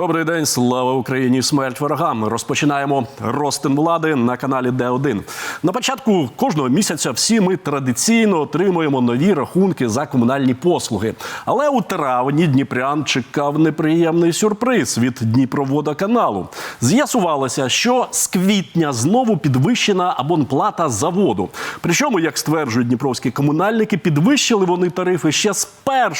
Добрий день, слава Україні! Смерть ворогам. Розпочинаємо розтин влади на каналі Д1. На початку кожного місяця всі ми традиційно отримуємо нові рахунки за комунальні послуги. Але у травні Дніпрян чекав неприємний сюрприз від Дніпроводоканалу. З'ясувалося, що з квітня знову підвищена абонплата за воду. Причому, як стверджують дніпровські комунальники, підвищили вони тарифи ще з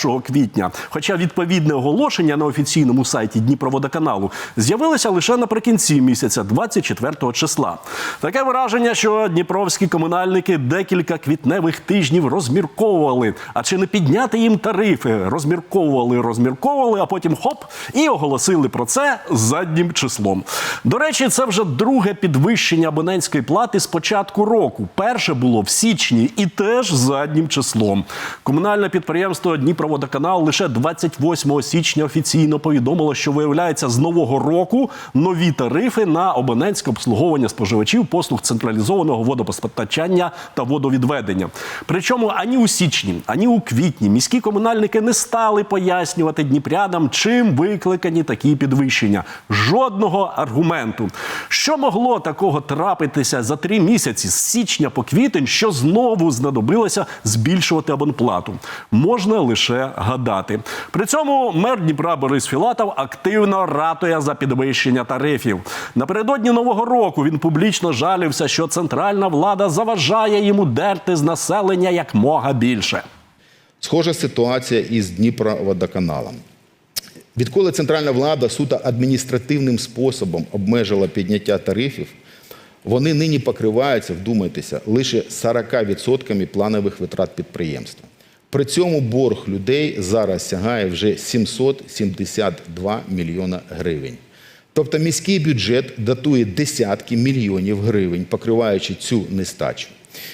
1 квітня. Хоча відповідне оголошення на офіційному сайті Дніпроводоканалу з'явилося лише наприкінці місяця, 24 числа. Таке враження, що дніпровські комунальники декілька квітневих тижнів розмірковували. А чи не підняти їм тарифи? Розмірковували, розмірковували, а потім хоп і оголосили про це заднім числом. До речі, це вже друге підвищення абонентської плати з початку року. Перше було в січні і теж заднім числом. Комунальне підприємство Дніпроводоканал лише 28 січня офіційно повідомило, що виявляється з нового року нові тарифи на абонентське обслуговування споживачів послуг централізованого водопостачання та водовідведення. Причому ані у січні, ані у квітні міські комунальники не стали пояснювати дніпрянам, чим викликані такі підвищення. Жодного аргументу. Що могло такого трапитися за три місяці з січня по квітень, що знову знадобилося збільшувати абонплату? Можна лише гадати. При цьому мер Дніпра Борис Філатов активно ратує за підвищення тарифів. Напередодні нового року він публічно жалівся, що центральна влада заважає йому дерти з населення як мога більше. Схожа ситуація із Дніпроводоканалом. Відколи центральна влада суто адміністративним способом обмежила підняття тарифів, вони нині покриваються, вдумайтеся, лише 40% планових витрат підприємства. При цьому борг людей зараз сягає вже 772 мільйона гривень. Тобто міський бюджет датує десятки мільйонів гривень, покриваючи цю нестачу.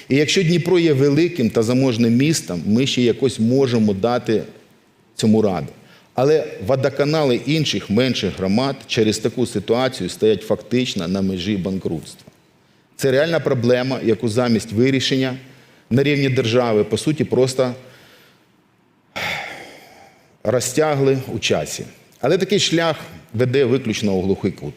І якщо Дніпро є великим та заможним містом, ми ще якось можемо дати цьому раду. Але водоканали інших менших громад через таку ситуацію стоять фактично на межі банкрутства. Це реальна проблема, яку замість вирішення на рівні держави, по суті, просто розтягли у часі. Але такий шлях веде виключно у глухий кут.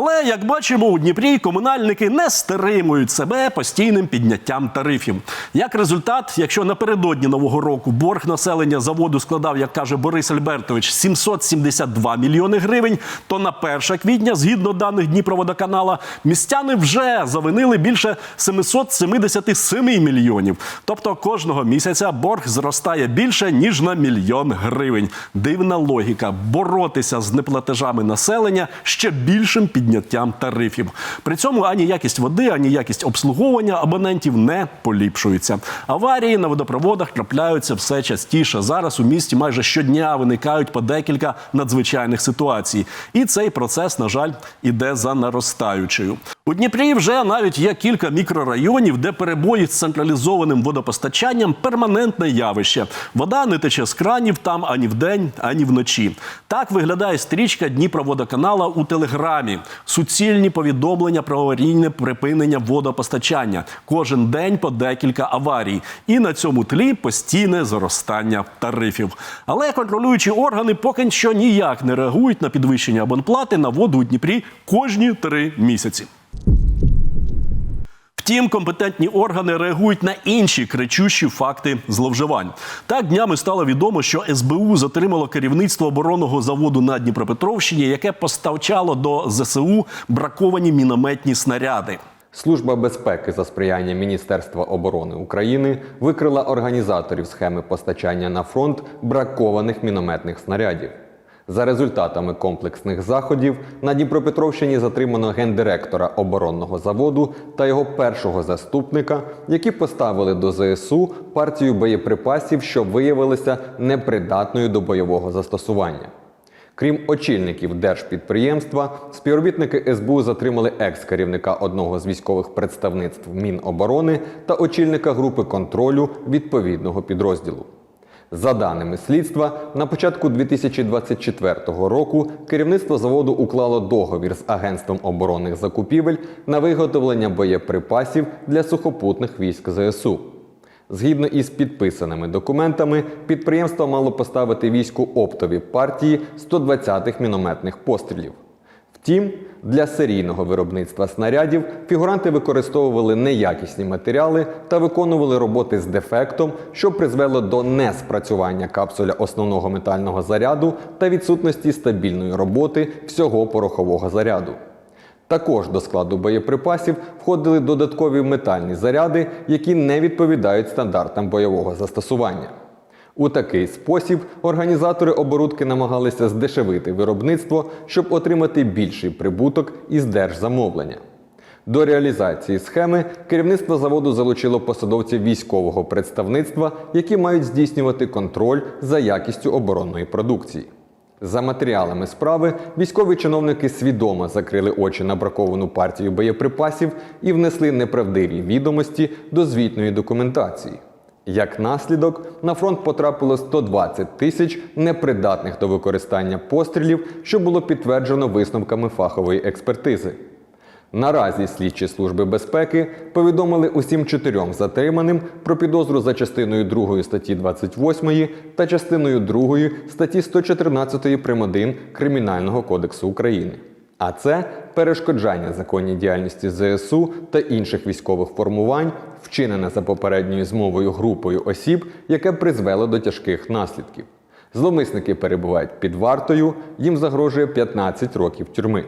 Але як бачимо, у Дніпрі комунальники не стримують себе постійним підняттям тарифів. Як результат, якщо напередодні нового року борг населення заводу складав, як каже Борис Альбертович, 772 мільйони гривень, то на 1 квітня, згідно даних Дніпроводоканала, містяни вже завинили більше 777 мільйонів. Тобто кожного місяця борг зростає більше ніж на мільйон гривень. Дивна логіка боротися з неплатежами населення ще більшим підняттям тарифів. При цьому ані якість води, ані якість обслуговування абонентів не поліпшуються. Аварії на водопроводах трапляються все частіше. Зараз у місті майже щодня виникають по декілька надзвичайних ситуацій. І цей процес, на жаль, іде за наростаючою. У Дніпрі вже навіть є кілька мікрорайонів, де перебої з централізованим водопостачанням перманентне явище. Вода не тече з кранів там ані вдень, ані вночі. Так виглядає стрічка Дніпроводоканала у телеграмі. Суцільні повідомлення про аварійне припинення водопостачання. Кожен день по декілька аварій. І на цьому тлі постійне зростання тарифів. Але контролюючі органи поки що ніяк не реагують на підвищення абонплати на воду у Дніпрі кожні три місяці. Втім, компетентні органи реагують на інші кричущі факти зловживань. Так днями стало відомо, що СБУ затримало керівництво оборонного заводу на Дніпропетровщині, яке поставчало до ЗСУ браковані мінометні снаряди. Служба безпеки за сприяння Міністерства оборони України викрила організаторів схеми постачання на фронт бракованих мінометних снарядів. За результатами комплексних заходів на Дніпропетровщині затримано гендиректора оборонного заводу та його першого заступника, які поставили до ЗСУ партію боєприпасів, що виявилися непридатною до бойового застосування. Крім очільників держпідприємства, співробітники СБУ затримали екс-керівника одного з військових представництв Міноборони та очільника групи контролю відповідного підрозділу. За даними слідства, на початку 2024 року керівництво заводу уклало договір з Агентством оборонних закупівель на виготовлення боєприпасів для сухопутних військ ЗСУ. Згідно із підписаними документами, підприємство мало поставити війську оптові партії 120-х мінометних пострілів. Втім, для серійного виробництва снарядів фігуранти використовували неякісні матеріали та виконували роботи з дефектом, що призвело до неспрацювання капсуля основного метального заряду та відсутності стабільної роботи всього порохового заряду. Також до складу боєприпасів входили додаткові метальні заряди, які не відповідають стандартам бойового застосування. У такий спосіб організатори оборудки намагалися здешевити виробництво, щоб отримати більший прибуток із держзамовлення. До реалізації схеми керівництво заводу залучило посадовців військового представництва, які мають здійснювати контроль за якістю оборонної продукції. За матеріалами справи військові чиновники свідомо закрили очі на браковану партію боєприпасів і внесли неправдиві відомості до звітної документації. Як наслідок, на фронт потрапило 120 тисяч непридатних до використання пострілів, що було підтверджено висновками фахової експертизи. Наразі слідчі служби безпеки повідомили усім чотирьом затриманим про підозру за частиною 2 статті 28 та частиною 2 статті 114 прим. 1 Кримінального кодексу України. А це перешкоджання законній діяльності ЗСУ та інших військових формувань, вчинене за попередньою змовою групою осіб, яке призвело до тяжких наслідків. Зловмисники перебувають під вартою, їм загрожує 15 років тюрми.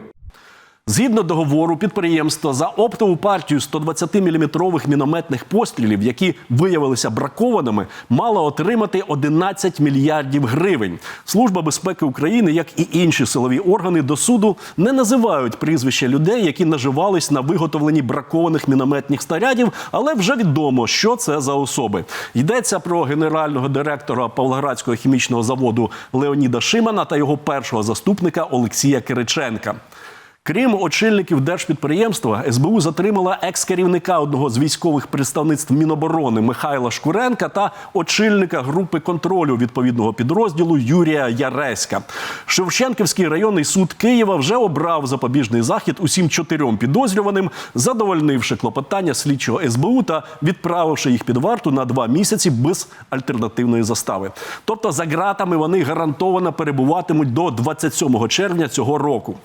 Згідно договору, підприємство за оптову партію 120-мм мінометних пострілів, які виявилися бракованими, мало отримати 11 мільярдів гривень. Служба безпеки України, як і інші силові органи до суду, не називають прізвища людей, які наживались на виготовленні бракованих мінометних снарядів, але вже відомо, що це за особи. Йдеться про генерального директора Павлоградського хімічного заводу Леоніда Шимана та його першого заступника Олексія Кириченка. Крім очільників держпідприємства, СБУ затримала екс-керівника одного з військових представництв Міноборони Михайла Шкуренка та очільника групи контролю відповідного підрозділу Юрія Яреська. Шевченківський районний суд Києва вже обрав запобіжний захід усім чотирьом підозрюваним, задовольнивши клопотання слідчого СБУ та відправивши їх під варту на два місяці без альтернативної застави. Тобто за ґратами вони гарантовано перебуватимуть до 27 червня цього року.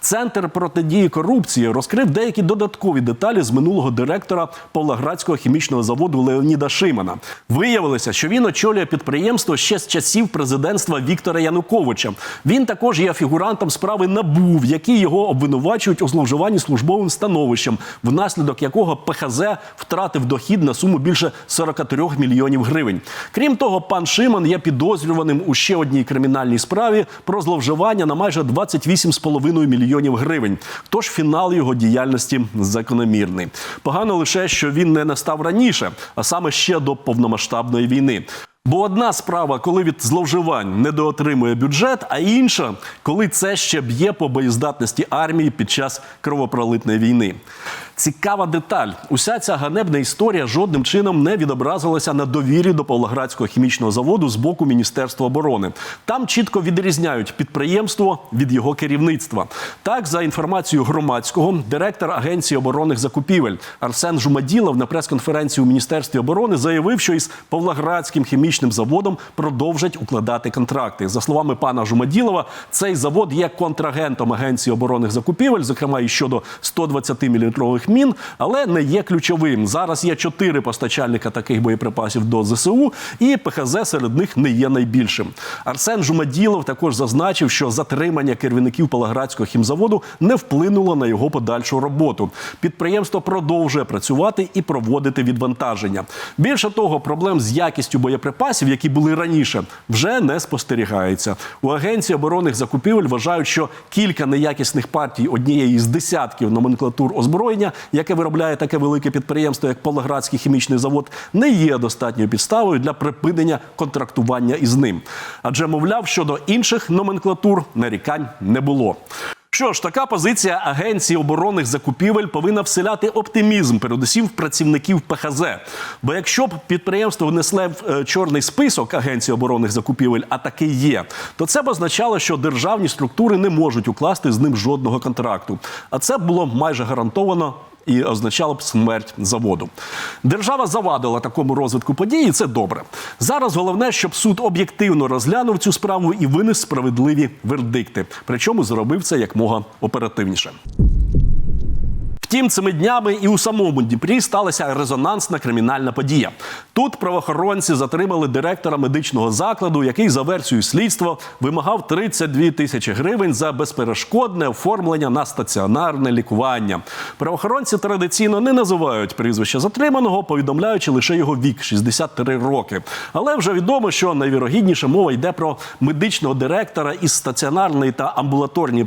Центр протидії корупції розкрив деякі додаткові деталі з минулого директора Павлоградського хімічного заводу Леоніда Шимана. Виявилося, що він очолює підприємство ще з часів президентства Віктора Януковича. Він також є фігурантом справи НАБУ, в якій його обвинувачують у зловживанні службовим становищем, внаслідок якого ПХЗ втратив дохід на суму більше 43 мільйонів гривень. Крім того, пан Шиман є підозрюваним у ще одній кримінальній справі про зловживання на майже 28,5 мільйонів гривень. Тож фінал його діяльності закономірний. Погано лише, що він не настав раніше, а саме ще до повномасштабної війни. Бо одна справа, коли від зловживань недоотримує бюджет, а інша, коли це ще б'є по боєздатності армії під час кровопролитної війни. Цікава деталь: уся ця ганебна історія жодним чином не відобразилася на довірі до Павлоградського хімічного заводу з боку Міністерства оборони. Там чітко відрізняють підприємство від його керівництва. Так, за інформацією громадського, директор Агенції оборонних закупівель Арсен Жумаділов на прес-конференції у Міністерстві оборони заявив, що із Павлоградським хімічним заводом продовжать укладати контракти. За словами пана Жумаділова, цей завод є контрагентом Агенції оборонних закупівель, зокрема і щодо 120-мм мін, але не є ключовим. Зараз є чотири постачальника таких боєприпасів до ЗСУ, і ПХЗ серед них не є найбільшим. Арсен Жумаділов також зазначив, що затримання керівників Павлоградського хімзаводу не вплинуло на його подальшу роботу. Підприємство продовжує працювати і проводити відвантаження. Більше того, проблем з якістю боєприпасів, які були раніше, вже не спостерігається. У агенції оборонних закупівель вважають, що кілька неякісних партій однієї з десятків номенклатур озброєння, яке виробляє таке велике підприємство, як Полоградський хімічний завод, не є достатньою підставою для припинення контрактування із ним. Адже, мовляв, щодо інших номенклатур нарікань не було. Що ж, така позиція Агенції оборонних закупівель повинна вселяти оптимізм, передусім в працівників ПХЗ. Бо якщо б підприємство внесле в е, чорний список Агенції оборонних закупівель, а таки є, то це б означало, що державні структури не можуть укласти з ним жодного контракту. А це було майже гарантовано і означало б смерть заводу. Держава завадила такому розвитку подій, і це добре. Зараз головне, щоб суд об'єктивно розглянув цю справу і винес справедливі вердикти. Причому зробив це якмога оперативніше. Втім, цими днями і у самому Дніпрі сталася резонансна кримінальна подія. Тут правоохоронці затримали директора медичного закладу, який за версією слідства вимагав 32 тисячі гривень за безперешкодне оформлення на стаціонарне лікування. Правоохоронці традиційно не називають прізвище затриманого, повідомляючи лише його вік 63 роки. Але вже відомо, що найвірогідніше мова йде про медичного директора із стаціонарної та амбулаторної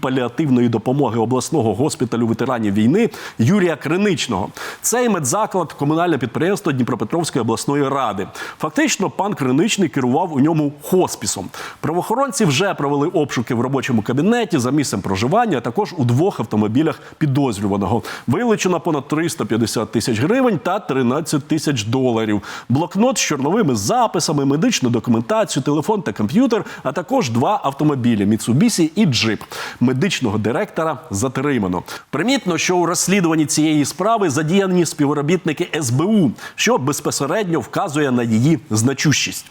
паліативної допомоги обласного госпіталю ветеранів війни Юрія Криничного. Цей медзаклад комунальне підприємство Дніпропетровської обласної ради. Фактично, пан Криничний керував у ньому хоспісом. Правоохоронці вже провели обшуки в робочому кабінеті за місцем проживання, а також у двох автомобілях підозрюваного. Вилучено понад 350 тисяч гривень та 13 тисяч доларів. Блокнот з чорновими записами, медичну документацію, телефон та комп'ютер, а також два автомобілі Mitsubishi і джип. Медичного директора затримано. Примітно, що у розслідуванні цієї справи задіяні співробітники СБУ, що безпосередньо вказує на її значущість.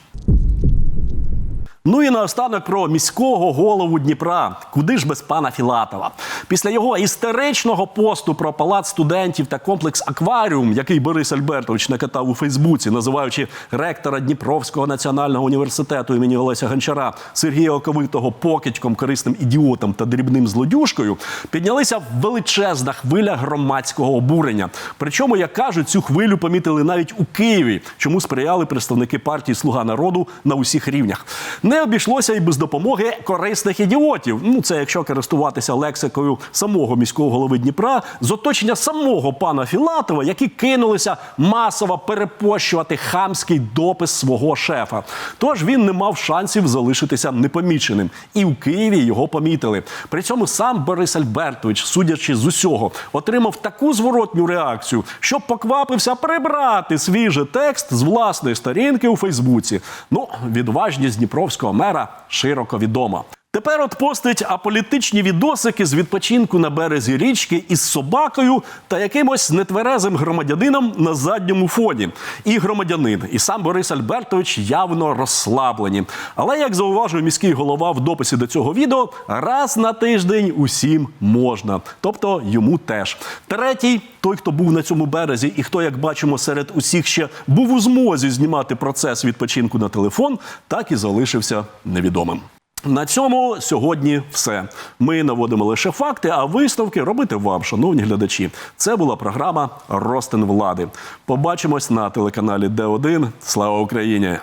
Ну і наостанок про міського голову Дніпра. Куди ж без пана Філатова? Після його істеричного посту про палац студентів та комплекс Акваріум, який Борис Альбертович накатав у Фейсбуці, називаючи ректора Дніпровського національного університету імені Олеся Гончара Сергія Оковитого покидьком, корисним ідіотом та дрібним злодюшкою, піднялися величезна хвиля громадського обурення. Причому, як кажуть, цю хвилю помітили навіть у Києві, чому сприяли представники партії Слуга народу на усіх рівнях. Не обійшлося і без допомоги корисних ідіотів. Ну це якщо користуватися лексикою самого міського голови Дніпра з оточення самого пана Філатова, які кинулися масово перепощувати хамський допис свого шефа. Тож він не мав шансів залишитися непоміченим. І в Києві його помітили. При цьому сам Борис Альбертович, судячи з усього, отримав таку зворотню реакцію, що поквапився прибрати свіжий текст з власної сторінки у Фейсбуці. Ну, відважність Дніпровського мера широко відома. Тепер от постить аполітичні відосики з відпочинку на березі річки із собакою та якимось нетверезим громадянином на задньому фоні. І громадянин, і сам Борис Альбертович явно розслаблені. Але як зауважує міський голова в дописі до цього відео, раз на тиждень усім можна, тобто йому теж. Третій, той, хто був на цьому березі, і хто, як бачимо, серед усіх ще був у змозі знімати процес відпочинку на телефон, так і залишився невідомим. На цьому сьогодні все. Ми наводимо лише факти, а висновки робити вам, шановні глядачі. Це була програма Ростин влади. Побачимось на телеканалі Д1. Слава Україні!